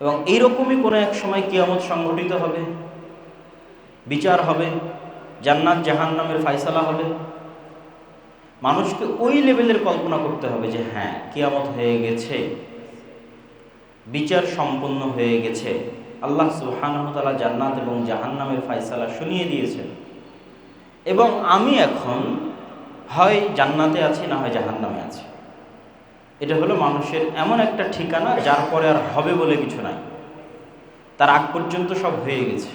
এবং এইরকমই কোনো এক সময় কিয়ামত সংঘটিত হবে, বিচার হবে, জান্নাত জাহান নামের ফাইসালা হবে। মানুষকে ওই লেভেলের কল্পনা করতে হবে যে হ্যাঁ কিয়ামত হয়ে গেছে, বিচার সম্পন্ন হয়ে গেছে। আল্লাহ সুহানহতালা জান্নাত এবং জাহান্নামের ফাইসালা শুনিয়ে দিয়েছেন। এবং আমি এখন হয় জান্নাতে আছি না হয় জাহান্নামে আছি। এটা হলো মানুষের এমন একটা ঠিকানা যার পরে আর হবে বলে কিছু নাই। তার আগ পর্যন্ত সব হয়ে গেছে।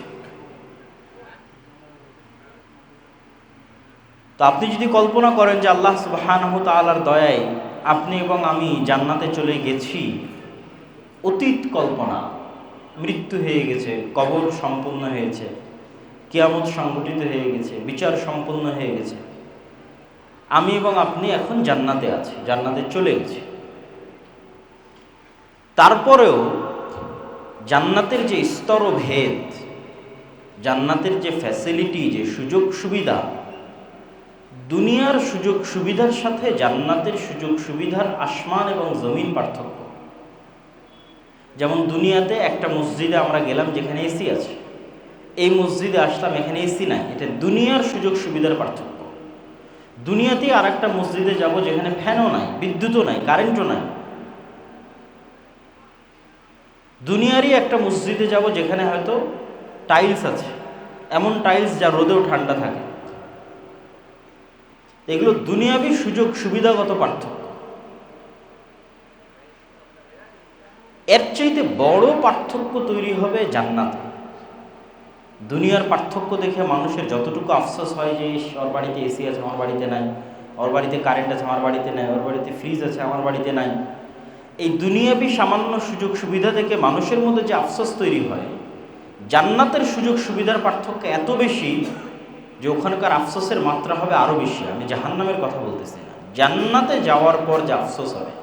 তো আপনি যদি কল্পনা করেন যে আল্লাহ সুবাহানহ তালার দয়ায় আপনি এবং আমি জান্নাতে চলে গেছি, অতীত কল্পনা, মৃত্যু হয়ে গেছে, কবর সম্পূর্ণ হয়েছে, কিয়ামত সংগঠিত হয়ে গেছে, বিচার সম্পূর্ণ হয়ে গেছে আমি এবং আপনি এখন জান্নাতে আছি, জান্নাতে চলে গেছি। তারপরেও জান্নাতের যে স্তরভেদ জান্নাতের যে ফ্যাসিলিটি যে সুযোগ সুবিধা, দুনিয়ার সুযোগ সুবিধার সাথে জান্নাতের সুযোগ সুবিধার আসমান এবং জমিন পার্থক্য। যেমন দুনিয়াতে একটা মসজিদে আমরা গেলাম যেখানে এসি আছে, এই মসজিদে আসলাম এখানে এসি নাই, এটা দুনিয়ার সুযোগ সুবিধার পার্থক্য। দুনিয়াতে আর একটা মসজিদে যাব যেখানে ফ্যানও নাই, বিদ্যুৎও নাই, কারেন্টও নাই। দুনিয়ারই একটা মসজিদে যাব যেখানে হয়তো টাইলস আছে, এমন টাইলস যা রোদেও ঠান্ডা থাকে। এগুলো দুনিয়াবি সুযোগ সুবিধাগত পার্থক্য। এর চাইতে বড় পার্থক্য তৈরি হবে জান্নাতে। দুনিয়ার পার্থক্য দেখে মানুষের যতটুকু আফসোস হয় যে ওর বাড়িতে এসি আছে, আমার বাড়িতে নাই। ওর বাড়িতে কারেন্ট আছে, আমার বাড়িতে নাই। ওর বাড়িতে ফ্রিজ আছে, আমার বাড়িতে নাই। এই দুনিয়াবি সামান্য সুযোগ সুবিধা থেকে মানুষের মধ্যে যে আফসোস তৈরি হয়, জান্নাতের সুযোগ সুবিধার পার্থক্য এত বেশি যে ওখানকার আফসোসের মাত্রা হবে আরও বেশি। আমি জাহান্নামের কথা বলতেছি না। জান্নাতে যাওয়ার পর যে আফসোস হবে,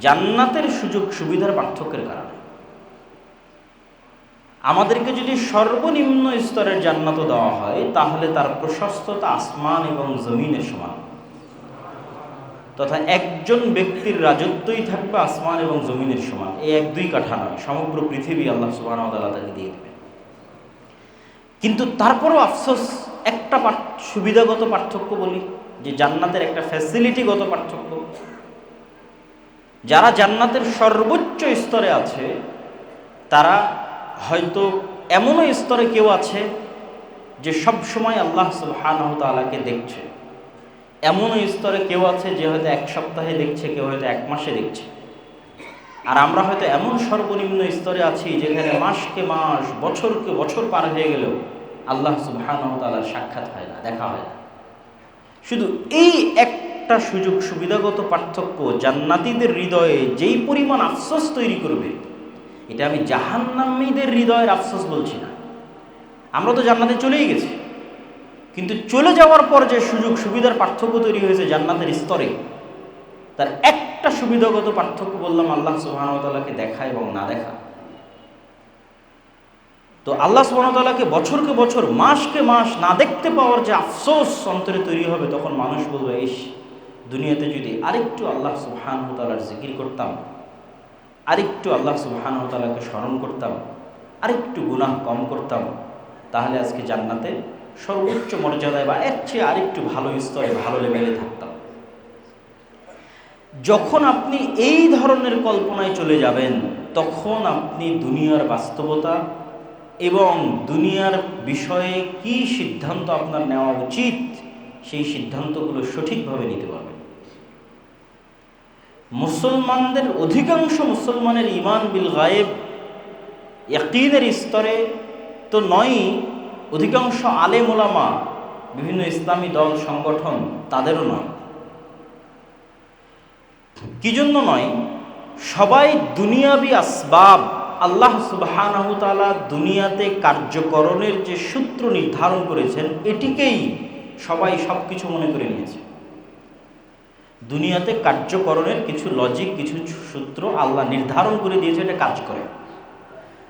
জান্নাতের সুযোগ সুবিধার পার্থক্যের কারণে। আমাদেরকে যদি সর্বনিম্ন স্তরের জান্নাত দেওয়া হয়, তাহলে তার প্রশস্ততা আসমান এবং জমিনের সমান। তথা একজন ব্যক্তির রাজত্বই থাকবে আসমান এবং জমিনের সমান। এই এক দুই কাঠা নয়, সমগ্র পৃথিবী আল্লাহ সুবাহ তাকে দিয়ে দেবে কিন্তু তারপরও আফসোস, একটা সুবিধাগত পার্থক্য বলি, যে জান্নাতের একটা ফ্যাসিলিটিগত পার্থক্য। যারা জান্নাতের সর্বোচ্চ স্তরে আছে, তারা হয়তো এমনও স্তরে কেউ আছে যে সব সময় আল্লাহ সুবহানাহু তাআলাকে দেখছে। এমনও স্তরে কেউ আছে যে হয়তো এক সপ্তাহে দেখছে, কেউ হয়তো এক মাসে দেখছে। আর আমরা হয়তো এমন সর্বনিম্ন স্তরে আছি যেখানে মাসকে মাস, বছরকে বছর পার হয়ে গেলেও আল্লাহ সুবহানাহু তাআলার সাক্ষাৎ হয় না, দেখা হয় না। শুধু এই একটা সুযোগ সুবিধাগত পার্থক্য, জান্নাতীদের হৃদয়ে যেই পরিমাণ আফসোস তৈরি করবে এটা আমি জাহান্নামীদের হৃদয়ের আফসোস বলছি না। আমরা তো জান্নাতে চলেই গেছি। কিন্তু চলে যাওয়ার পর যে সুযোগ সুবিধার পার্থক্য তৈরি হয়েছে জান্নাতের স্তরে, তার একটা সুবিধাগত পার্থক্য বললাম আল্লাহ সুবাহতালাকে দেখা এবং না দেখা। তো আল্লাহ সুবাহতালাকে বছরকে বছর, মাসকে মাস না দেখতে পাওয়ার যে আফসোস অন্তরে তৈরি হবে, তখন মানুষ বলবে ইস দুনিয়াতে যদি আরেকটু আল্লাহ সুবাহানতালার জিকির করতাম আরেকটু আল্লাহ সুবাহানতালাকে স্মরণ করতাম, আরেকটু গুনাহ কম করতাম, তাহলে আজকে জান্নাতে সর্বোচ্চ মর্যাদায় বা এর চেয়ে আরেকটু ভালো স্তরে ভালো লেভেলে থাকতাম। যখন আপনি এই ধরনের কল্পনায় চলে যাবেন, তখন আপনি দুনিয়ার বাস্তবতা এবং দুনিয়ার বিষয়ে কি সিদ্ধান্ত আপনার নেওয়া উচিত, সেই সিদ্ধান্তগুলো সঠিকভাবে নিতে পারবেন। মুসলমানদের অধিকাংশ মুসলমানের ইমান বিল গায়েব। ইয়াকিনের স্তরে তো নয়ই, অধিকাংশ আলেম ওলামা বিভিন্ন ইসলামী দল, সংগঠন তাদেরও নয়। কি জন্য নয়? সবাই দুনিয়াবি আসবাব, আল্লাহ সুবাহানাহুতালা দুনিয়াতে কার্যকরণের যে সূত্র নির্ধারণ করেছেন, এটিকেই সবাই সব কিছু মনে করে নিয়েছে। দুনিয়াতে কার্যকরণের কিছু লজিক কিছু সূত্র আল্লাহ নির্ধারণ করে দিয়েছে, এটা কাজ করে।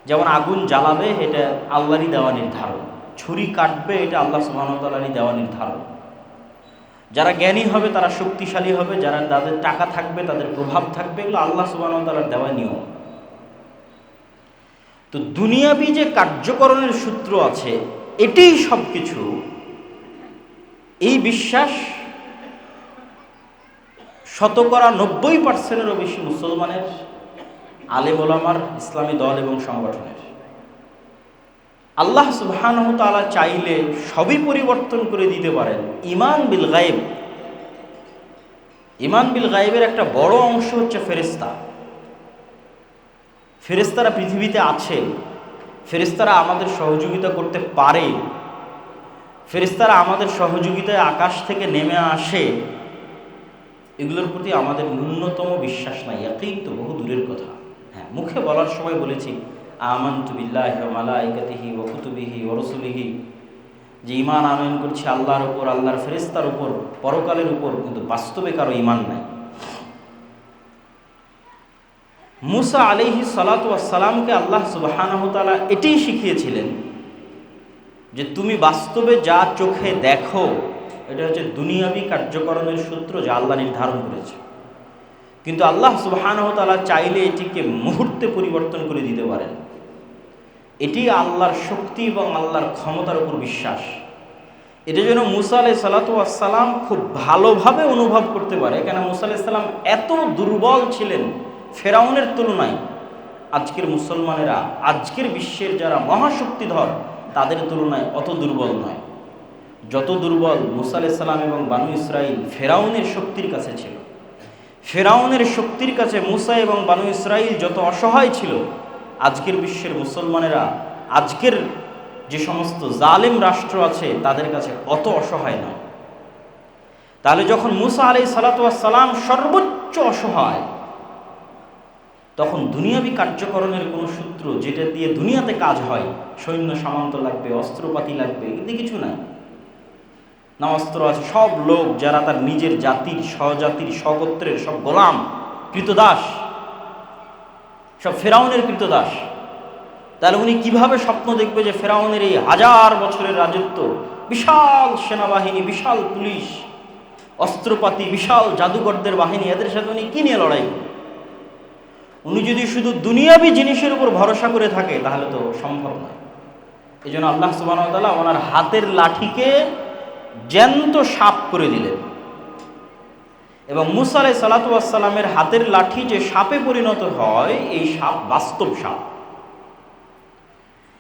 যেমন আগুন জ্বালাবে, এটা আল্লাহরই দেওয়া নির্ধারণ। ছুরি কাটবে, এটা আল্লাহ সুবাহতালারই দেওয়া নির্ধারণ। যারা জ্ঞানী হবে, তারা শক্তিশালী হবে। যারা তাদের টাকা থাকবে, তাদের প্রভাব থাকবে, এগুলো আল্লাহ সুবাহতালার দেওয়া নিয়ম। তো দুনিয়াবি যে কার্যকরণের সূত্র আছে, এটাই সব কিছু এই বিশ্বাস শতকরা নব্বই পার্সেন্টেরও বেশি মুসলমানের আলেম ওলামার ইসলামী দল এবং সংগঠনের। আল্লাহ সুবহানহ তাআলা চাইলে সবই পরিবর্তন করে দিতে পারেন। ইমান বিল গায়েব। ইমান বিল গায়েবের একটা বড় অংশ হচ্ছে ফেরেস্তা ফেরেস্তারা পৃথিবীতে আছে। ফেরেস্তারা আমাদের সহযোগিতা করতে পারে। ফেরেস্তারা আমাদের সহযোগিতায় আকাশ থেকে নেমে আসে। এগুলোর প্রতি আমাদের ন্যূনতম বিশ্বাস নাই একই তো বহু দূরের কথা। হ্যাঁ মুখে বলার সময় বলেছি, আমান্তু বিল্লাহি ওয়া মালাইকাতিহি ওয়া কুতুবিহি যে ইমান আনয়ন করছি আল্লাহর উপর, আল্লাহর ফেরেস্তার উপর, পরকালের উপর, কিন্তু বাস্তবে কারও ইমান নাই। মুসা আলিহি সালাতামকে আল্লাহ সুবাহানহতালা এটাই শিখিয়েছিলেন যে তুমি বাস্তবে যা চোখে দেখো এটা হচ্ছে দুনিয়াবি কার্যকরণের সূত্র যা আল্লাহ নির্ধারণ করেছে। কিন্তু আল্লাহ সুবাহানহতালা চাইলে এটিকে মুহূর্তে পরিবর্তন করে দিতে পারেন। এটি আল্লাহর শক্তি এবং আল্লাহর ক্ষমতার উপর বিশ্বাস। এটা যেন মুসা আলাই সালাতাম খুব ভালোভাবে অনুভব করতে পারে কেন মুসা আলাইসাল্লাম এত দুর্বল ছিলেন ফেরাউনের তুলনায়। আজকের মুসলমানেরা, আজকের বিশ্বের যারা মহাশক্তিধর, তাদের তুলনায় অত দুর্বল নয়। যত দুর্বল মুসা আলাইসাল্লাম এবং বানু ইসরাইল ফেরাউনের শক্তির কাছে ছিল, ফেরাউনের শক্তির কাছে মুসা এবং বানু ইসরাইল যত অসহায় ছিল, আজকের বিশ্বের মুসলমানেরা, আজকের যে সমস্ত জালেম রাষ্ট্র আছে, তাদের কাছে অত অসহায় নয়। তাহলে যখন মুসা আলাই সালাতাম সর্বোচ্চ অসহায়, তখন দুনিয়াবি কার্যকরণের কোনো সূত্র যেটা দিয়ে দুনিয়াতে কাজ হয়, সৈন্য সামন্ত লাগবে, অস্ত্রপাতি লাগবে এতে কিছু নাই। না আছে, সব লোক যারা তার নিজের জাতির, স্বজাতির, স্বগোত্রের, সব গোলাম, কৃতদাস, সব ফেরাউনের কৃতদাস। তাহলে উনি কীভাবে স্বপ্ন দেখবে যে ফেরাউনের এই হাজার বছরের রাজত্ব? বিশাল সেনাবাহিনী, বিশাল পুলিশ, অস্ত্রপাতি, বিশাল জাদুকরদের বাহিনী, এদের সাথে উনি কি নিয়ে লড়াই? উনি যদি শুধু দুনিয়াবি জিনিসের উপর ভরসা করে থাকে, তাহলে তো সম্ভব নয়। এই জন্য আল্লাহ সুবাহতাল্লাহ ওনার হাতের লাঠিকে জ্যান্ত সাপ করে দিলেন। এবং মুসা আলাই সালাতামের হাতের লাঠি যে সাপে পরিণত হয়, এই সাপ বাস্তব সাপ।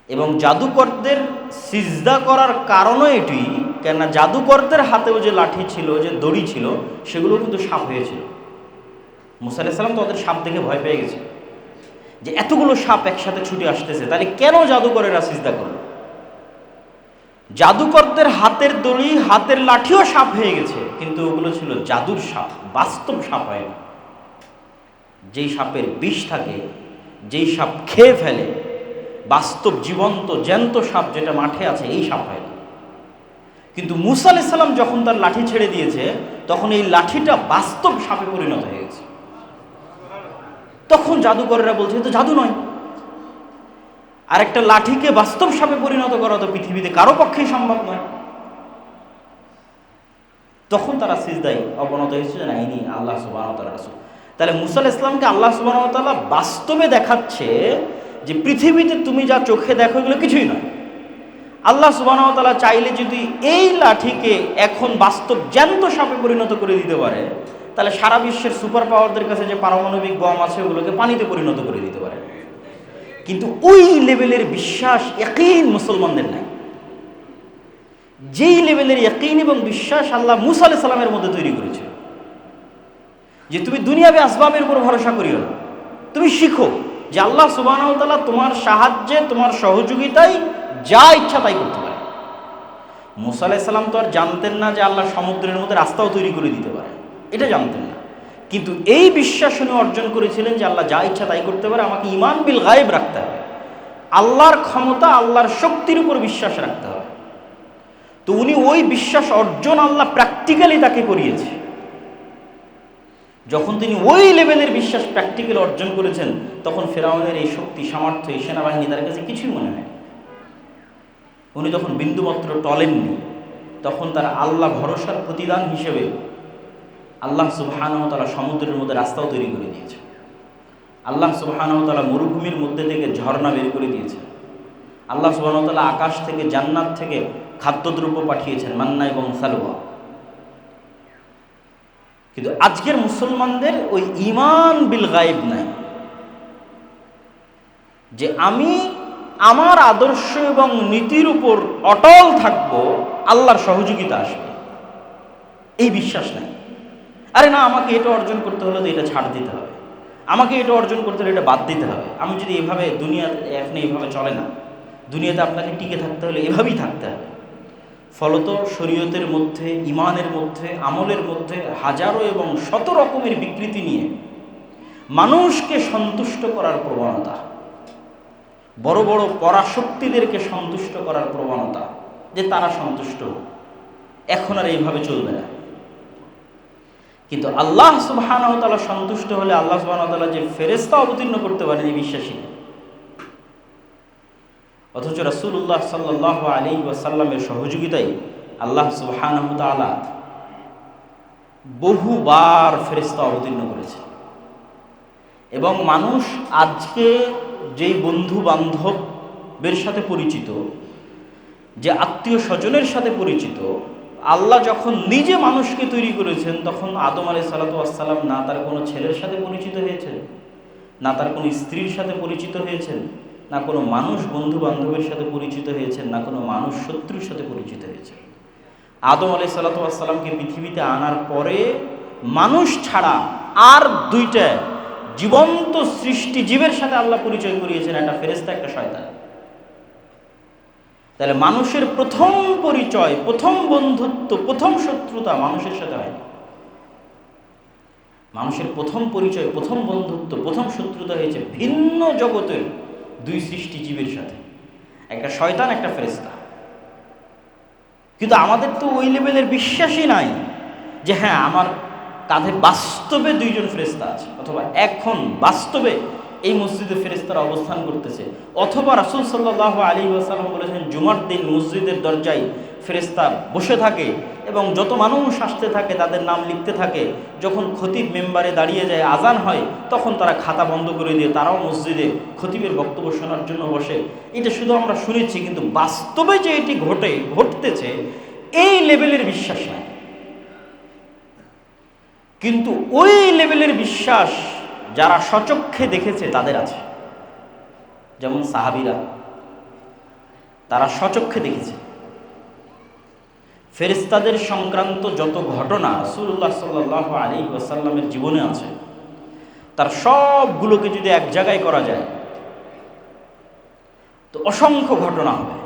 এবং জাদুকরদের সিজদা করার কারণও এটি, কেননা জাদুকরদের হাতেও যে লাঠি ছিল, যে দড়ি ছিল সেগুলো কিন্তু সাপ হয়েছিল। মুসা আলাইসাল্লাম তো ওদের সাপ দেখে ভয় পেয়ে গেছে। যে এতগুলো সাপ একসাথে ছুটে আসতেছে, তাহলে কেন জাদুকরেরা সিজদা করল? জাদুকরদের হাতের দড়ি, হাতের লাঠিও সাপ হয়ে গেছে। কিন্তু ওগুলো ছিল জাদুর সাপ, বাস্তব সাপ হয় না। যেই সাপের বিষ থাকে, যেই সাপ খেয়ে ফেলে, বাস্তব জীবন্ত, জ্যান্ত সাপ যেটা মাঠে আছে, এই সাপ হয় না। কিন্তু মুসা আলাইসাল্লাম যখন তার লাঠি ছেড়ে দিয়েছে, তখন এই লাঠিটা বাস্তব সাপে পরিণত হয়ে গেছে। তখন জাদুকরেরা বলছে তো জাদু নয়। আর একটা লাঠিকে বাস্তব সাপে পরিণত করা তো পৃথিবীতে কারও পক্ষেই সম্ভব নয়। তখন তারা সিজদাই অবনত হয়েছে না ইনি আল্লাহ সুবাহ তাহলে মুসাল ইসলামকে আল্লাহ সুবাহতাল্লাহ বাস্তবে দেখাচ্ছে যে পৃথিবীতে তুমি যা চোখে দেখো এগুলো কিছুই নয়। আল্লাহ সুবাহতাল্লাহ চাইলে যদি এই লাঠিকে এখন বাস্তব জ্যান্ত সাপে পরিণত করে দিতে পারে, তাহলে সারা বিশ্বের সুপার পাওয়ারদের কাছে যে পারমাণবিক বম আছে, ওগুলোকে পানিতে পরিণত করে দিতে পারে। কিন্তু ওই লেভেলের বিশ্বাস একই মুসলমানদের নাই। যেই লেভেলের একইন এবং বিশ্বাস আল্লাহ মুসা আলাহ সাল্লামের মধ্যে তৈরি করেছে। যে তুমি দুনিয়াবে আসবাবের উপর ভরসা করিও না। তুমি শিখো যে আল্লাহ সুবাহতাল্লাহ তোমার সাহায্যে, তোমার সহযোগিতায় যা ইচ্ছা তাই করতে পারে। মুসা আলাইসাল্লাম তো আর জানতেন না যে আল্লাহ সমুদ্রের মধ্যে রাস্তাও তৈরি করে দিতে পারে। এটা জানতেন না। কিন্তু এই বিশ্বাস উনি অর্জন করেছিলেন যে আল্লাহ যা ইচ্ছা তাই করতে পারে, আমাকে ইমান বিল গায়েব রাখতে হবে। আল্লাহর ক্ষমতা, আল্লাহর শক্তির উপর বিশ্বাস রাখতে হবে। তো উনি ওই বিশ্বাস অর্জন আল্লাহ প্র্যাকটিক্যালি তাকে করিয়েছে। যখন তিনি ওই লেভেলের বিশ্বাস প্র্যাকটিক্যাল অর্জন করেছেন, তখন ফেরাউনের এই শক্তি, সামর্থ্য, এই সেনাবাহিনী তার কাছে কিছুই মনে হয় উনি তখন বিন্দুমাত্র টলেননি, তখন তারা আল্লাহ ভরসার প্রতিদান হিসেবে আল্লাহ সুবহান তারা সমুদ্রের মধ্যে রাস্তাও তৈরি করে দিয়েছে আল্লাহ সুবাহানতালা মরুভূমির মধ্যে থেকে ঝর্ণা বের করে দিয়েছেন। আল্লাহ সুবাহতাল্লাহ আকাশ থেকে জান্নাত থেকে খাদ্যদ্রব্য পাঠিয়েছেন মান্না এবং সালুয়া। কিন্তু আজকের মুসলমানদের ওই ইমান বিল গায়েব নাই। যে আমি আমার আদর্শ এবং নীতির উপর অটল থাকব, আল্লাহর সহযোগিতা আসবে। এই বিশ্বাস নাই। আরে না, আমাকে এটা অর্জন করতে হলে তো এটা ছাড় দিতে হবে। আমাকে এটা অর্জন করতে হলে এটা বাদ দিতে হবে। আমি যদি এভাবে দুনিয়া এখন এভাবে চলে না, দুনিয়াতে আপনাকে টিকে থাকতে হলে এভাবেই থাকতে হবে। ফলত শরীয়তের মধ্যে ইমানের মধ্যে, আমলের মধ্যে হাজারো এবং শত রকমের বিকৃতি নিয়ে মানুষকে সন্তুষ্ট করার প্রবণতা, বড় বড় পরাশক্তিদেরকে সন্তুষ্ট করার প্রবণতা, যে তারা সন্তুষ্ট এখন আর এইভাবে চলবে না। কিন্তু আল্লাহ সুবাহানতালা সন্তুষ্ট হলে আল্লাহ সুবাহতালা যে ফেরেস্তা অবতীর্ণ করতে পারেন এই বিশ্বাসী। অথচ রাসুল্লাহ সাল্লাহ আলী ওয়াসাল্লামের সহযোগিতায় আল্লাহ সুবাহানতালা বহুবার ফেরেস্তা অবতীর্ণ করেছে এবং মানুষ আজকে যেই বন্ধু বান্ধবের সাথে পরিচিত, যে আত্মীয় স্বজনের সাথে পরিচিত আল্লাহ যখন নিজে মানুষকে তৈরি করেছেন, তখন আদম আলাই সালাতাম না তার কোনো ছেলের সাথে পরিচিত হয়েছেন, না তার কোনো স্ত্রীর সাথে পরিচিত হয়েছেন, না কোনো মানুষ বন্ধু বান্ধবের সাথে পরিচিত হয়েছেন, না কোনো মানুষ শত্রুর সাথে পরিচিত হয়েছেন। আদম আলাই সাল্লাতামকে পৃথিবীতে আনার পরে মানুষ ছাড়া আর দুইটা জীবন্ত সৃষ্টি জীবের সাথে আল্লাহ পরিচয় করিয়েছেন, একটা ফেরেস্তা একটা শয়তান। তাহলে মানুষের প্রথম পরিচয়, প্রথম বন্ধুত্ব, প্রথম শত্রুতা মানুষের সাথে হয়। মানুষের প্রথম পরিচয়, প্রথম বন্ধুত্ব, প্রথম শত্রুতা হয়েছে ভিন্ন জগতের দুই সৃষ্টি জীবের সাথে। একটা শয়তান, একটা ফেরেস্তা কিন্তু আমাদের তো ওই লেভেলের বিশ্বাসই নাই যে হ্যাঁ আমার কাঁধে বাস্তবে দুইজন ফেরেস্তা আছে, অথবা এখন বাস্তবে এই মসজিদে ফেরেস্তারা অবস্থান করতেছে। অথবা রাসুল সাল্লাহ আলী আসালাম বলেছেন, জুমার দিন মসজিদের দরজায় ফেরেস্তা বসে থাকে এবং যত মানুষ আসতে থাকে, তাদের নাম লিখতে থাকে। যখন খতিব মেম্বারে দাঁড়িয়ে যায়, আজান হয়, তখন তারা খাতা বন্ধ করে দিয়ে তারাও মসজিদে খতিবের বক্তব্য শোনার জন্য বসে। এটা শুধু আমরা শুনেছি, কিন্তু বাস্তবে যে এটি ঘটে, ঘটতেছে, এই লেভেলের বিশ্বাস নাই। কিন্তু ওই লেভেলের বিশ্বাস যারা সচক্ষে দেখেছে, তাদের আছে। যেমন সাহাবিরা, তারা সচক্ষে দেখেছে। ফেরিস্তাদের সংক্রান্ত যত ঘটনা রসুল্লাহ সাল্লাহ আলী ওয়াসাল্লামের জীবনে আছে, তার সবগুলোকে যদি এক জায়গায় করা যায়, তো অসংখ্য ঘটনা হবে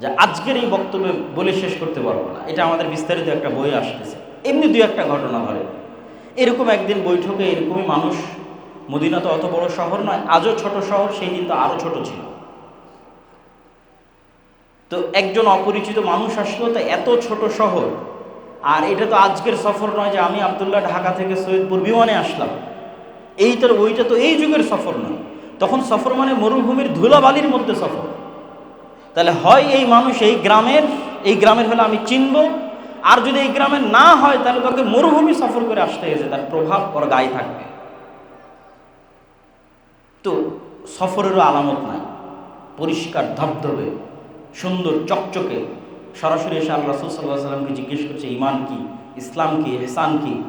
যা আজকের এই বক্তব্যে বলে শেষ করতে পারব না। এটা আমাদের বিস্তারিত একটা বই আসতেছে। এমনি দু একটা ঘটনা ধরে এরকম একদিন বৈঠকে এরকমই মানুষ মদিনা তো অত বড় শহর নয়, আজও ছোট শহর, সেই দিন তো আরও ছোট ছিল। তো একজন অপরিচিত মানুষ আসলো, তো এত ছোট শহর, আর এটা তো আজকের সফর নয় যে আমি আবদুল্লাহ ঢাকা থেকে সৈয়দপুর বিমানে আসলাম। এইটার ওইটা তো এই যুগের সফর নয়। তখন সফর মানে মরুভূমির ধুলাবালির মধ্যে সফর। তাহলে হয় এই মানুষ এই গ্রামের এই গ্রামের হলে আমি চিনব আর যদি এই গ্রামে না হয়, তাহলে তোকে মরুভূমি সফর করে আসতে হয়েছে, তার প্রভাব ওর গায়ে থাকবে। তো সফরেরও আলামত নাই। পরিষ্কার ধবধবে, সুন্দর চকচকে। সরাসরি এসে আল্লাহ রসুল সাল্লাহ সাল্লামকে জিজ্ঞেস করছে, ইমান কি? ইসলাম কি? হেসান কি?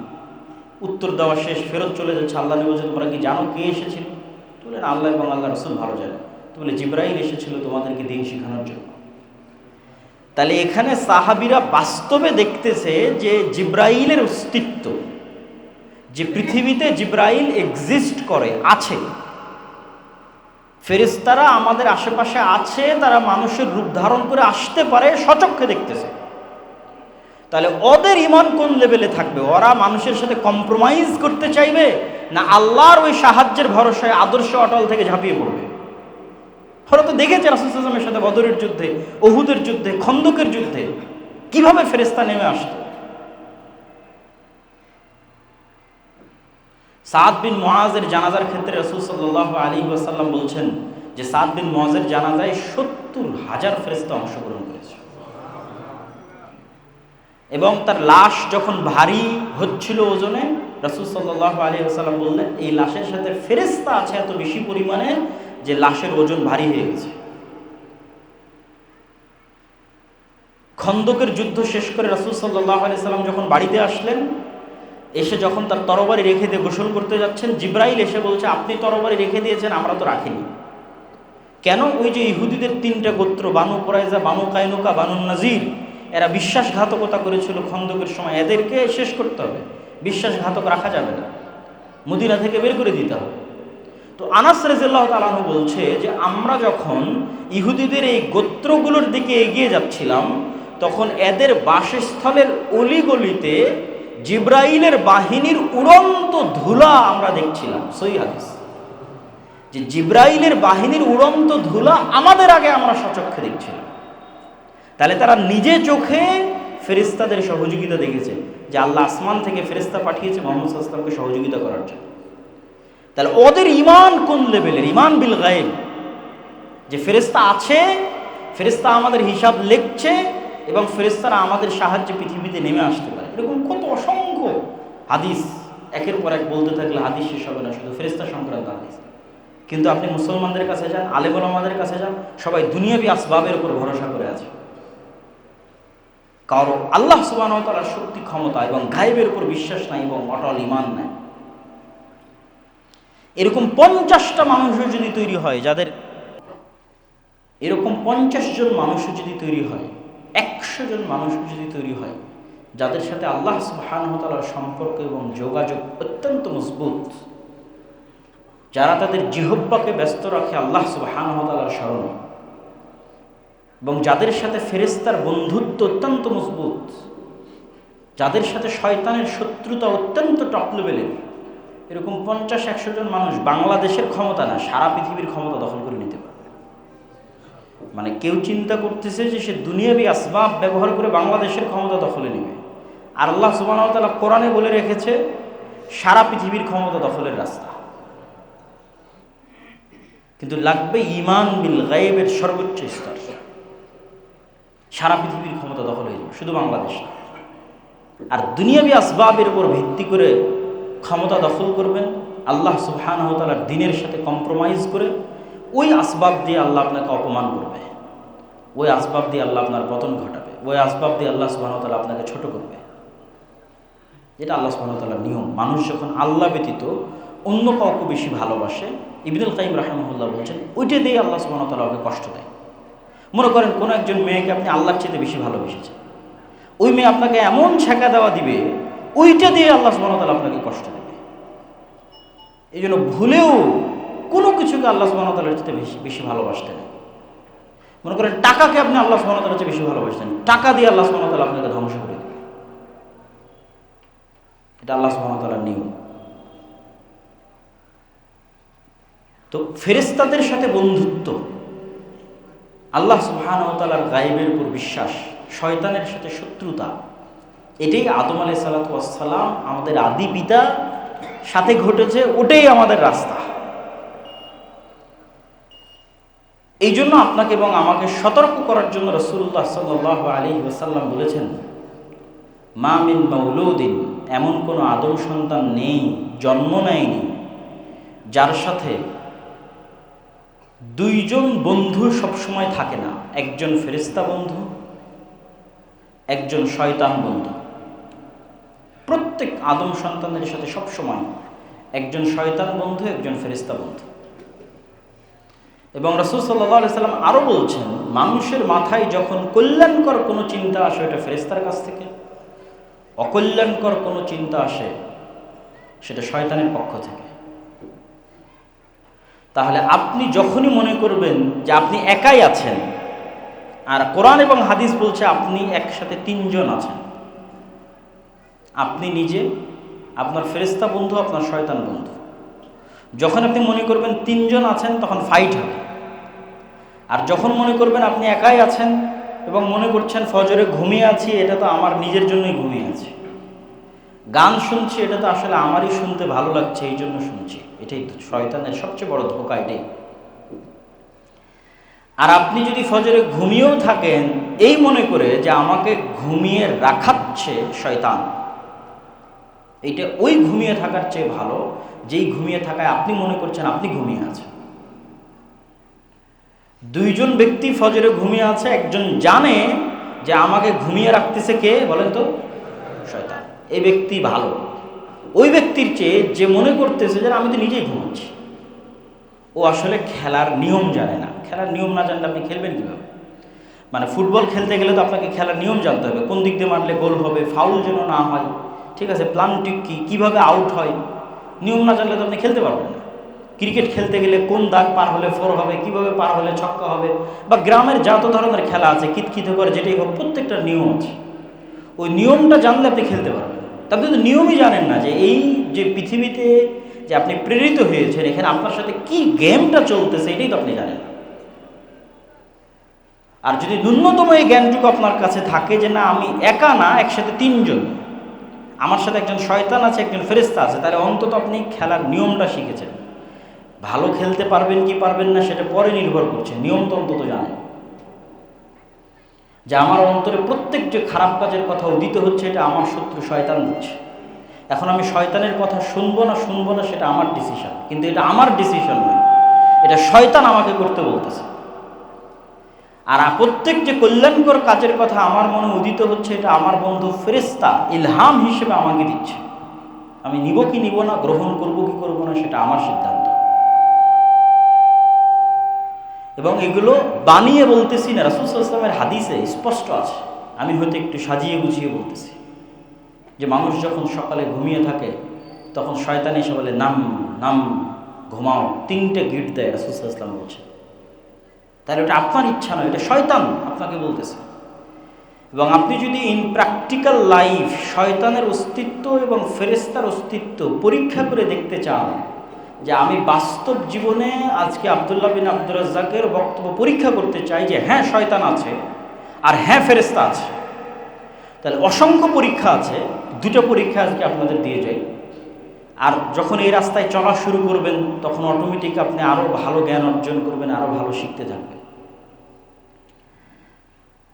উত্তর দেওয়া শেষ, ফেরত চলে যাচ্ছে। আল্লাহ নবী বলছে তোমরা কি জানো কে এসেছিল? তুমি আল্লাহ এবং আল্লাহ রসুল ভালো জানে তুমি জিব্রাইল এসেছিল তোমাদেরকে দিন শেখানোর জন্য। তাহলে এখানে সাহাবিরা বাস্তবে দেখতেছে যে জিব্রাইলের অস্তিত্ব, যে পৃথিবীতে জিব্রাইল এক্সিস্ট করে, আছে। ফেরিস্তারা আমাদের আশেপাশে আছে, তারা মানুষের রূপ ধারণ করে আসতে পারে, সচক্ষে দেখতেছে। তাহলে ওদের ইমান কোন লেভেলে থাকবে? ওরা মানুষের সাথে কম্প্রোমাইজ করতে চাইবে, না আল্লাহর ওই সাহায্যের ভরসায় আদর্শ অটল থেকে ঝাঁপিয়ে পড়বে? ওরা তো দেখেছে রাসুলের সাথে বদরের যুদ্ধে অহুদের যুদ্ধে, খন্দকের যুদ্ধে। কীভাবে ফেরেস্তা নেমে আসতো? সাদ বিন মহাজের জানাজার ক্ষেত্রে রসুল সাল্লাহ আলী ওয়াসাল্লাম বলছেন যে সাদ বিন মহাজের জানাজায় সত্তর হাজার ফেরেস্তা অংশগ্রহণ করেছে। এবং তার লাশ যখন ভারী হচ্ছিল ওজনে, রসুল সাল্লাহ আলী আসাল্লাম বললেন, এই লাশের সাথে ফেরেস্তা আছে এত বেশি পরিমাণে যে লাশের ওজন ভারী হয়ে গেছে। খন্দকের যুদ্ধ শেষ করে রসুল সাল্লাহ সাল্লাম যখন বাড়িতে আসলেন, এসে যখন তার তরবারি রেখে দিয়ে গোসল করতে যাচ্ছেন, জিব্রাইল এসে বলছে, আপনি তরবারি রেখে দিয়েছেন, আমরা তো রাখিনি। কেন ওই যে ইহুদিদের তিনটা গোত্র, বানু পরাইজা বানু কায়নুকা বানু নাজির, এরা বিশ্বাসঘাতকতা করেছিল খন্দকের সময়। এদেরকে শেষ করতে হবে। বিশ্বাসঘাতক রাখা যাবে না। মদিনা থেকে বের করে দিতে হবে। তো আনাস রেজাল্লাহ তালাহু বলছে যে, আমরা যখন ইহুদিদের এই গোত্রগুলোর দিকে এগিয়ে যাচ্ছিলাম, তখন এদের বাসস্থলের অলিগলিতে জিব্রাইলের বাহিনীর উড়ন্ত ধুলা আমরা দেখছিলাম। সই হাদিস। যে জিব্রাইলের বাহিনীর উড়ন্ত ধুলা আমাদের আগে আমরা সচক্ষে দেখছিলাম। তাহলে তারা নিজে চোখে ফেরিস্তাদের সহযোগিতা দেখেছে যে, আল্লাহ আসমান থেকে ফেরিস্তা পাঠিয়েছে, মোহাম্মদ আসলামকে সহযোগিতা করার জন্য। তাহলে ওদের ইমান কোন লেভেলের? ইমান বিল গায়েব। যে ফেরিস্তা আছে ফেরিস্তা আমাদের হিসাব লিখছে এবং ফেরিস্তারা আমাদের সাহায্যে পৃথিবীতে নেমে আসতে পারে। এরকম কত অসংখ্য হাদিস। একের পর এক বলতে থাকলে হাদিস শেষ হবে না, শুধু ফেরিস্তা সংক্রান্ত হাদিস। কিন্তু আপনি মুসলমানদের কাছে যান আলেমুল আমাদের কাছে যান, সবাই দুনিয়াবি আসবাবের উপর ভরসা করে আছে। কারও আল্লাহ সুবাহ তালার শক্তি ক্ষমতা এবং গায়েবের উপর বিশ্বাস নাই এবং অটল ইমান নাই। এরকম পঞ্চাশটা মানুষও যদি তৈরি হয়, যাদের এরকম পঞ্চাশ জন মানুষও যদি তৈরি হয়, একশো জন মানুষ যদি তৈরি হয়, যাদের সাথে আল্লাহ সুবাহানহতালার সম্পর্ক এবং যোগাযোগ অত্যন্ত মজবুত, যারা তাদের জিহব্বাকে ব্যস্ত রাখে আল্লাহ সুবাহানহতালার স্মরণে এবং যাদের সাথে ফেরেস্তার বন্ধুত্ব অত্যন্ত মজবুত, যাদের সাথে শয়তানের শত্রুতা অত্যন্ত টপ লেভেলের এরকম পঞ্চাশ, একশো জন মানুষ বাংলাদেশের ক্ষমতা না, সারা পৃথিবীর ক্ষমতা দখল করে নিতে পারবে। মানে কেউ চিন্তা করতেছে যে সে দুনিয়াবি আসবাব ব্যবহার করে বাংলাদেশের ক্ষমতা দখলে নেবে। আর আল্লাহ সুবাহতালা কোরআনে বলে রেখেছে, সারা পৃথিবীর ক্ষমতা দখলের রাস্তা। কিন্তু লাগবে ইমান বিল গায়েবের সর্বোচ্চ স্তর। সারা পৃথিবীর ক্ষমতা দখল হয়ে যাবে, শুধু বাংলাদেশ আর দুনিয়াবি আসবাবের উপর ভিত্তি করে ক্ষমতা দখল করবেন, আল্লাহ সুবহানাহতালার দিনের সাথে কম্প্রোমাইজ করে ওই আসবাব দিয়ে আল্লাহ আপনাকে অপমান করবে। ওই আসবাব দিয়ে আল্লাহ আপনার পতন ঘটাবে। ওই আসবাব দিয়ে আল্লাহ সুবাহতালা আপনাকে ছোট করবে। এটা আল্লাহ সুবাহতালার নিয়ম। মানুষ যখন আল্লাহ ব্যতীত অন্য কাউকে বেশি ভালোবাসে, ইবিনুল কাইম রাহমুল্লাহ বলছেন, ওইটা দিয়ে আল্লাহ সুবাহতালা ওকে কষ্ট দেয়। মনে করেন, কোনো একজন মেয়েকে আপনি আল্লাহর চেয়ে বেশি ভালোবেসেছেন। ওই মেয়ে আপনাকে এমন ছেঁকা দেওয়া দিবে ওইটা দিয়ে আল্লাহ সুবাহতালা আপনাকে কষ্ট দেবে। এই জন্য ভুলেও কোনো কিছুকে আল্লাহ সুবাহতালার চেয়ে বেশি বেশি ভালোবাসতেন। মনে করেন টাকাকে আপনি আল্লাহ সুবাহতালার চেয়ে বেশি ভালোবাসতেন। টাকা দিয়ে আল্লাহ সুবাহতালা আপনাকে ধ্বংস করে দেবে। এটা আল্লাহ সুবাহতালার নিয়ম। তো ফেরেস্তাদের সাথে বন্ধুত্ব, আল্লাহ সুবাহানতালার গায়েবের উপর বিশ্বাস, শয়তানের সাথে শত্রুতা এটাই আদম আলাই সালাতাম আমাদের আদি পিতা সাথে ঘটেছে, ওটাই আমাদের রাস্তা। এই জন্য আপনাকে এবং আমাকে সতর্ক করার জন্য রসুল্লাহ সাল্লাহ আলী ওসাল্লাম বলেছেন, মা মিন মৌলুদ্দিন এমন কোনো আদম সন্তান নেই, জন্ম নেয়নি, যার সাথে দুইজন বন্ধু সবসময় থাকে না। একজন ফেরিস্তা বন্ধু, একজন শয়তান বন্ধু। প্রত্যেক আদম সন্তানের সাথে সবসময় একজন শয়তান বন্ধু, একজন ফেরিস্তা বন্ধু। এবং রসুল সাল্লাহ সাল্লাম আরও বলছেন, মানুষের মাথায় যখন কল্যাণকর কোনো চিন্তা আসে ওটা ফেরিস্তার কাছ থেকে। অকল্যাণকর কোনো চিন্তা আসে, সেটা শয়তানের পক্ষ থেকে। তাহলে আপনি যখনই মনে করবেন যে আপনি একাই আছেন, আর কোরআন এবং হাদিস বলছে আপনি একসাথে তিনজন আছেন আপনি নিজে, আপনার ফেরিস্তা বন্ধু, আপনার শয়তান বন্ধু। যখন আপনি মনে করবেন তিনজন আছেন, তখন ফাইট হবে। আর যখন মনে করবেন আপনি একাই আছেন এবং মনে করছেন ফজরে ঘুমিয়ে আছি, এটা তো আমার নিজের জন্যই ঘুমিয়ে আছি। গান শুনছি, এটা তো আসলে আমারই শুনতে ভালো লাগছে, এই জন্য শুনছি। এটাই তো শয়তানের সবচেয়ে বড় ধোকা, এটাই। আর আপনি যদি ফজরে ঘুমিয়েও থাকেন, এই মনে করে যে আমাকে ঘুমিয়ে রাখাচ্ছে শয়তান। এইটা ওই ঘুমিয়ে থাকার চেয়ে ভালো, যেই ঘুমিয়ে থাকায় আপনি মনে করছেন আপনি ঘুমিয়ে আছেন। দুইজন ব্যক্তি ফজরে ঘুমিয়ে আছে, একজন জানে যে আমাকে ঘুমিয়ে রাখতেছে কে? বলেন তো, শয়তান। এই ব্যক্তি ভালো। ওই ব্যক্তির চেয়ে যে মনে করতেছে যে আমি তো নিজেই ঘুমাচ্ছি। ও আসলে খেলার নিয়ম জানে না। খেলার নিয়ম না জানলে আপনি খেলবেন কীভাবে? মানে ফুটবল খেলতে গেলে তো আপনাকে খেলার নিয়ম জানতে হবে। কোন দিক দিয়ে মারলে গোল হবে, ফাউল যেন না হয়। ঠিক আছে প্লান্টিক কী? কীভাবে আউট হয়? নিয়ম না জানলে তো আপনি খেলতে পারবেন না। ক্রিকেট খেলতে গেলে কোন দাগ পার হলে ফোর হবে, কীভাবে পার হলে ছক্কা হবে? বা গ্রামের যত ধরনের খেলা আছে, কিতকিত করে, যেটাই হোক, প্রত্যেকটা নিয়ম আছে। ওই নিয়মটা জানলে আপনি খেলতে পারবেন আপনি তো নিয়মই জানেন না যে এই যে পৃথিবীতে যে আপনি প্রেরিত হয়েছেন, এখানে আপনার সাথে কি গেমটা চলতেছে, এটাই তো আপনি জানেন আর যদি ন্যূনতম এই জ্ঞানটুকু আপনার কাছে থাকে যে না, আমি একা না, একসাথে তিনজন। আমার সাথে একজন শয়তান আছে, একজন ফেরিস্তা আছে, তাহলে অন্তত আপনি খেলার নিয়মটা শিখেছেন। ভালো খেলতে পারবেন কি পারবেন না সেটা পরে নির্ভর করছে, নিয়ম তো অন্তত জানেন যে আমার অন্তরে প্রত্যেক যে খারাপ কাজের কথা উদিত হচ্ছে, এটা আমার শত্রু শয়তান দিচ্ছে এখন আমি শয়তানের কথা শুনব না শুনব না, সেটা আমার ডিসিশন কিন্তু এটা আমার ডিসিশন নয়, এটা শয়তান আমাকে করতে বলতেছে। আর প্রত্যেক যে কল্যাণকর কাজের কথা আমার মনে উদিত হচ্ছে, এটা আমার বন্ধু ফেরেস্তা ইলহাম হিসেবে আমাকে দিচ্ছে। আমি নিব কি নিব না, গ্রহণ করব কি করব না, সেটা আমার সিদ্ধান্ত। এবং এগুলো বানিয়ে বলতেছি না রাসুসাল্লামের হাদিসে স্পষ্ট আছে। আমি হয়তো একটু সাজিয়ে গুছিয়ে বলতেছি। যে মানুষ যখন সকালে ঘুমিয়ে থাকে, তখন শয়তান এসে বলে, নাম নাম, ঘুমাও। তিনটে গিট দেয় রাসুসাল্লাম বলছে। তাহলে ওটা আপনার ইচ্ছা নয়, এটা শয়তান আপনাকে বলতেছে। এবং আপনি যদি ইন প্র্যাকটিক্যাল লাইফ শয়তানের অস্তিত্ব এবং ফেরেস্তার অস্তিত্ব পরীক্ষা করে দেখতে চান, যে আমি বাস্তব জীবনে আজকে আবদুল্লাহ বিন আব্দুর রাজ্জাকের বক্তব্য পরীক্ষা করতে চাই যে হ্যাঁ শয়তান আছে আর হ্যাঁ ফেরেস্তা আছে। তাহলে অসংখ্য পরীক্ষা আছে, দুটো পরীক্ষা আজকে আপনাদের দিয়ে যাই। আর যখন এই রাস্তায় চলা শুরু করবেন, তখন অটোমেটিক আপনি আরও ভালো জ্ঞান অর্জন করবেন আরও ভালো শিখতে থাকবেন।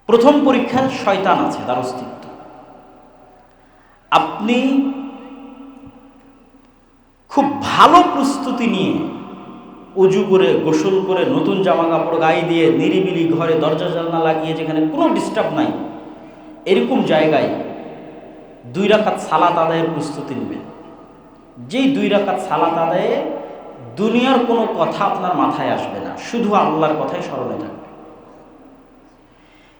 প্রথম পরীক্ষায় শয়তান আছে, তার অস্তিত্ব। আপনি খুব ভালো প্রস্তুতি নিয়ে উজু করে, গোসল করে, নতুন জামা কাপড় গায়ে দিয়ে নিরিবিলি ঘরে দরজা জানলা লাগিয়ে যেখানে কোনো ডিস্টার্ব নাই, এরকম জায়গায় দুই রাখাত সালাত আদায়ের প্রস্তুতি নেবেন। যেই দুই রাকাত সালাত আদায়ে দুনিয়ার কোনো কথা আপনার মাথায় আসবে না, শুধু আল্লাহর কথাই স্মরণে থাকবে।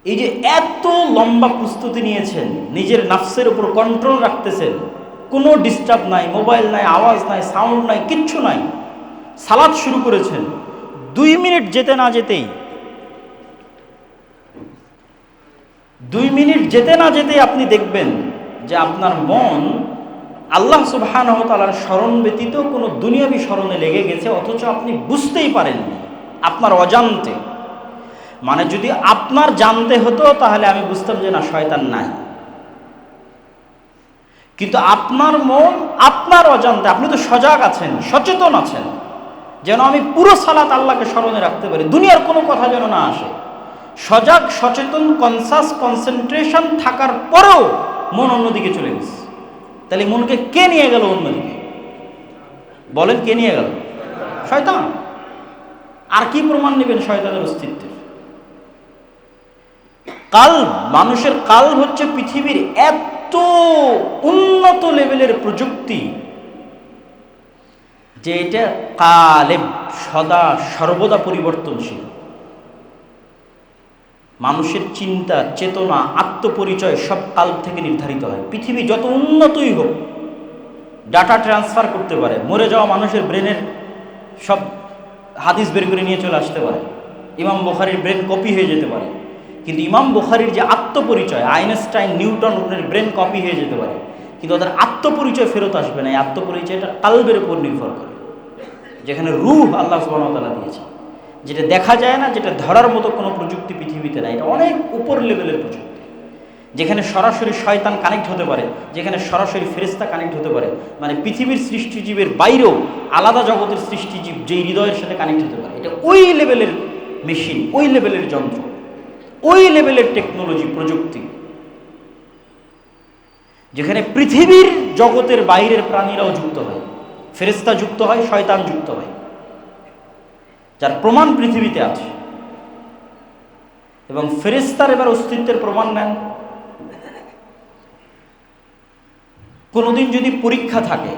এই যে এত লম্বা প্রস্তুতি নিয়েছেন, নিজের নাফসের উপর কন্ট্রোল রাখতেছেন, কোনো ডিস্টার্ব নাই মোবাইল নাই, আওয়াজ নাই সাউন্ড নাই, কিচ্ছু নাই। সালাদ শুরু করেছেন। দুই মিনিট যেতে না যেতেই, দুই মিনিট যেতে না যেতেই আপনি দেখবেন যে আপনার মন আল্লাহ সুবহান স্মরণ ব্যতীত কোনো দুনিয়াবি স্মরণে লেগে গেছে, অথচ আপনি বুঝতেই পারেননি। আপনার অজান্তে। মানে যদি আপনার জানতে হতো, তাহলে আমি বুঝতাম যে না, শয়তান নাই। কিন্তু আপনার মন, আপনার অজান্তে, আপনি তো সজাগ আছেন, সচেতন আছেন, যেন আমি পুরো সালাত আল্লাহকে স্মরণে রাখতে পারি। দুনিয়ার কোনো কথা যেন না আসে। সজাগ, সচেতন কনসাস কনসেন্ট্রেশন থাকার পরেও মন অন্যদিকে চলে গেছে। তাহলে মনকে কে নিয়ে গেল অন্যদিকে? বলেন কে নিয়ে গেল? শয়তান। আর কি প্রমাণ নেবেন শয়তানের অস্তিত্বের কাল, মানুষের কাল হচ্ছে পৃথিবীর এত উন্নত লেভেলের প্রযুক্তি যে এটা কালে সদা সর্বদা পরিবর্তনশীল। মানুষের চিন্তা, চেতনা, আত্মপরিচয় সব কাল থেকে নির্ধারিত হয়। পৃথিবী যত উন্নতই হোক, ডাটা ট্রান্সফার করতে পারে, মরে যাওয়া মানুষের ব্রেনের সব হাদিস বের করে নিয়ে চলে আসতে পারে। ইমাম বোখারির ব্রেন কপি হয়ে যেতে পারে। কিন্তু ইমাম বোখারির যে আত্মপরিচয়, আইনস্টাইন, নিউটন নিউটনের ব্রেন কপি হয়ে যেতে পারে। কিন্তু ওদের আত্মপরিচয় ফেরত আসবে না। এই আত্মপরিচয়টা কালবের উপর নির্ভর করে। যেখানে রুহ আল্লাহ সুবাহতালা দিয়েছে। যেটা দেখা যায় না, যেটা ধরার মতো কোনো প্রযুক্তি পৃথিবীতে নাই। এটা অনেক উপর লেভেলের প্রযুক্তি। যেখানে সরাসরি শয়তান কানেক্ট হতে পারে, যেখানে সরাসরি ফেরিস্তা কানেক্ট হতে পারে। মানে পৃথিবীর সৃষ্টিজীবের বাইরেও আলাদা জগতের সৃষ্টিজীব যেই হৃদয়ের সাথে কানেক্ট হতে পারে। এটা ওই লেভেলের মেশিন ওই লেভেলের যন্ত্র। ওই লেভেলের টেকনোলজি প্রযুক্তি। যেখানে পৃথিবীর জগতের বাইরের প্রাণীরাও যুক্ত হয়। ফেরেস্তা যুক্ত হয়, শয়তান যুক্ত হয়। যার প্রমাণ পৃথিবীতে আছে। এবং ফেরেস্তার এবার অস্তিত্বের প্রমাণ নেন। কোনোদিন যদি পরীক্ষা থাকে,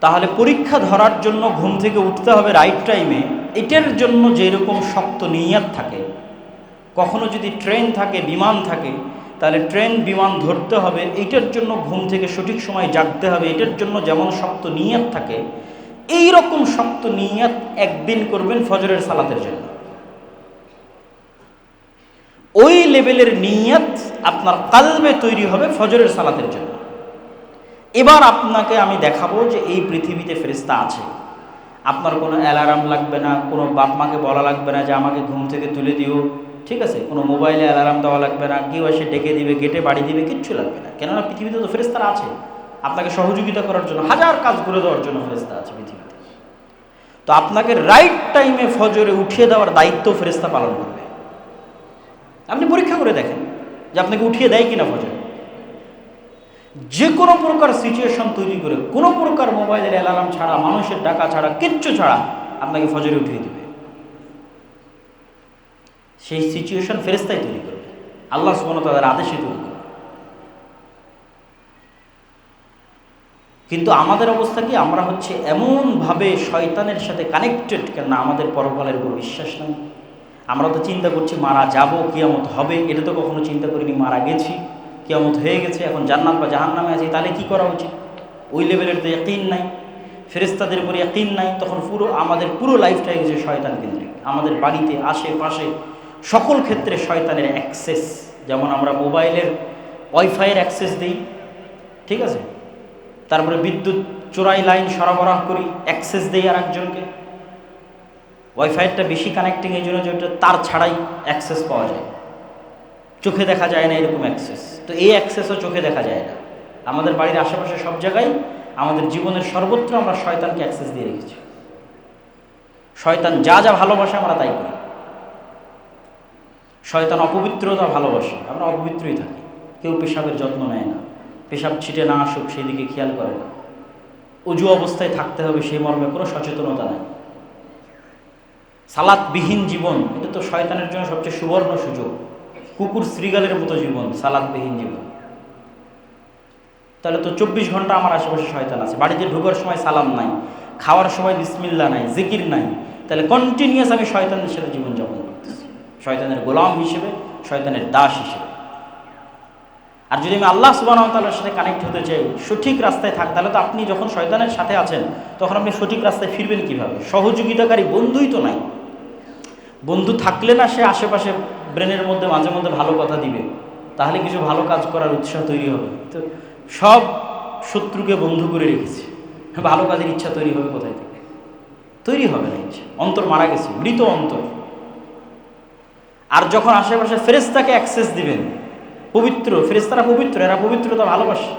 তাহলে পরীক্ষা ধরার জন্য ঘুম থেকে উঠতে হবে রাইট টাইমে এটার জন্য যেরকম শক্ত নিয়াত থাকে কখনো যদি ট্রেন থাকে, বিমান থাকে, তাহলে ট্রেন, বিমান ধরতে হবে। এটার জন্য ঘুম থেকে সঠিক সময় জাগতে হবে। এটার জন্য যেমন শক্ত নিয়াত থাকে এই রকম শক্ত নিয়াত একদিন করবেন ফজরের সালাতের জন্য। ওই লেভেলের নিয়াত আপনার কালবে তৈরি হবে ফজরের সালাতের জন্য। এবার আপনাকে আমি দেখাবো যে এই পৃথিবীতে ফেরিস্তা আছে। আপনার কোনো অ্যালার্ম লাগবে না, কোনো বাপ মাকে বলা লাগবে না যে আমাকে ঘুম থেকে তুলে দিও। ঠিক আছে? কোনো মোবাইলে অ্যালার্ম দেওয়া লাগবে না, কেউ এসে ডেকে দিবে গেটে বাড়ি দিবে, কিচ্ছু লাগবে না। কেননা পৃথিবীতে তো ফেরিস্তারা আছে। আপনাকে সহযোগিতা করার জন্য, হাজার কাজ করে দেওয়ার জন্য ফেরিস্তা আছে পৃথিবীতে। তো আপনাকে রাইট টাইমে ফজরে উঠিয়ে দেওয়ার দায়িত্ব ফেরেস্তা পালন করবে। আপনি পরীক্ষা করে দেখেন যে আপনাকে উঠিয়ে দেয় কিনা ফজরে। যে কোনো প্রকার সিচুয়েশন তৈরি করে, কোনো প্রকার মোবাইলের অ্যালার্ম ছাড়া, মানুষের ডাকা ছাড়া, কিচ্ছু ছাড়া আপনাকে ফজরে উঠিয়ে দেবে। সেই সিচুয়েশন ফেরেস্তাই তৈরি করবে। আল্লাহ সুবহান তাদের আদেশে তৈরি করবে। কিন্তু আমাদের অবস্থা কি? আমরা হচ্ছে এমনভাবে শয়তানের সাথে কানেক্টেড কেন আমাদের পরকালের উপর বিশ্বাস নাই। আমরা তো চিন্তা করছি মারা যাব, কিয়ামত হবে। এটা তো কখনো চিন্তা করিনি, মারা গেছি, কিয়ামত হয়ে গেছে, এখন জান্নাত বা জাহান নামে আছি, তাহলে কি করা উচিত? ওই লেভেলের তো একদিন নাই। ফেরেস্তাদের উপরে একদিন নাই। তখন পুরো আমাদের পুরো লাইফটা হয়ে গেছে শয়তান কেন্দ্রিক আমাদের বাড়িতে, আশেপাশে সকল ক্ষেত্রে শয়তানের অ্যাক্সেস, যেমন আমরা মোবাইলের ওয়াইফাইয়ের অ্যাক্সেস দিই, ঠিক আছে? তারপরে বিদ্যুৎ চোরাই লাইন সরবরাহ করি, অ্যাক্সেস দিই আর একজনকে ওয়াইফাইয়েরটা বেশি কানেক্টিং এই জন্য যে ওটা তার ছাড়াই অ্যাক্সেস পাওয়া যায়। চোখে দেখা যায় না এরকম অ্যাক্সেস। তো এই অ্যাক্সেসও চোখে দেখা যায় না। আমাদের বাড়ির আশেপাশে সব জায়গায় আমাদের জীবনের সর্বত্র আমরা শয়তানকে অ্যাক্সেস দিয়ে রেখেছি। শয়তান যা যা ভালোবাসে আমরা তাই করি। শয়তান অপবিত্রতা ভালোবাসে, আমরা অপবিত্রই থাকি, কেউ পেশাবের যত্ন নেয় না, পেশাব ছিটে না আসুক সেই দিকে খেয়াল করে না। উজু অবস্থায় থাকতে হবে, সেই মর্মে কোনো সচেতনতা নেই। সালাদবিহীন জীবন, এটা তো শয়তানের জন্য সবচেয়ে সুবর্ণ সুযোগ। কুকুর শ্রীগালের মতো জীবন সালাদবিহীন জীবন। তাহলে তো চব্বিশ ঘণ্টা আমার আশেপাশে শয়তান আছে, বাড়িতে ঢোকার সময় সালাম নাই, খাওয়ার সময় বিসমিল্লা নাই, জিকির নাই, তাহলে কন্টিনিউয়াস আমি শয়তানের সাথে জীবন শয়তানের গোলাম হিসেবে, শয়তানের দাস হিসেবে। আর যদি আমি আল্লাহ সুবাহ তাল্লার সাথে কানেক্ট হতে চাই, সঠিক রাস্তায় থাক, তাহলে তো আপনি যখন শয়তানের সাথে আছেন, তখন আপনি সঠিক রাস্তায় ফিরবেন কীভাবে? সহযোগিতাকারী বন্ধুই তো নাই। বন্ধু থাকলে না সে আশেপাশে ব্রেনের মধ্যে, মাঝে মধ্যে ভালো কথা দিবে। তাহলে কিছু ভালো কাজ করার উৎসাহ তৈরি হবে। তো সব শত্রুকে বন্ধু করে রেখেছে। ভালো কাজের ইচ্ছা তৈরি হবে কোথায় থেকে? তৈরি হবে না ইচ্ছা। অন্তর মারা গেছে, মৃত অন্তর। আর যখন আশেপাশে ফেরেস্তাকে অ্যাক্সেস দিবেন, পবিত্র ফেরেস্তারা পবিত্র, এরা পবিত্রতা ভালোবাসে।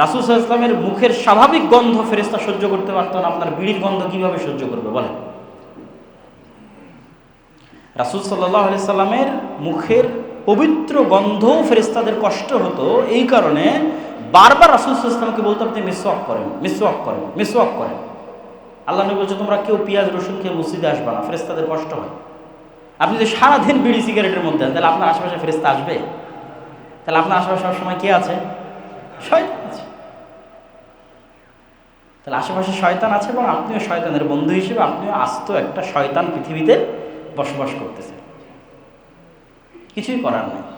রাসুল ইসলামের মুখের স্বাভাবিক গন্ধ ফেরেস্তা সহ্য করতে পারত না, আপনার বিড়ির গন্ধ কীভাবে সহ্য করবে, বলেন। রাসুল সাল্লাহ সাল্লামের মুখের পবিত্র গন্ধও ফেরেস্তাদের কষ্ট হতো, এই কারণে বারবার রাসুল ইসলামকে বলতো, আপনি মিসওয়াক করেন মিসওয়াক করেন মিসওয়াক করেন। আল্লাহ নবী বলছে, তোমরা কেউ পেঁয়াজ, রসুন খেয়ে মসজিদে আসবা না ফেরেস্তাদের কষ্ট হয়। আপনি যদি সারাদিন বিড়ি সিগারেটের মধ্যে তাহলে আপনার আশেপাশে ফেরেস্তা আসবে? তাহলে আপনার আশেপাশে সবসময় কে আছে? শয়তান আছে। তাহলে আশেপাশে শয়তান আছে এবং আপনিও শয়তানের বন্ধু হিসেবে আপনিও আস্ত একটা শয়তান পৃথিবীতে বসবাস করতেছেন। কিছুই করার নেই।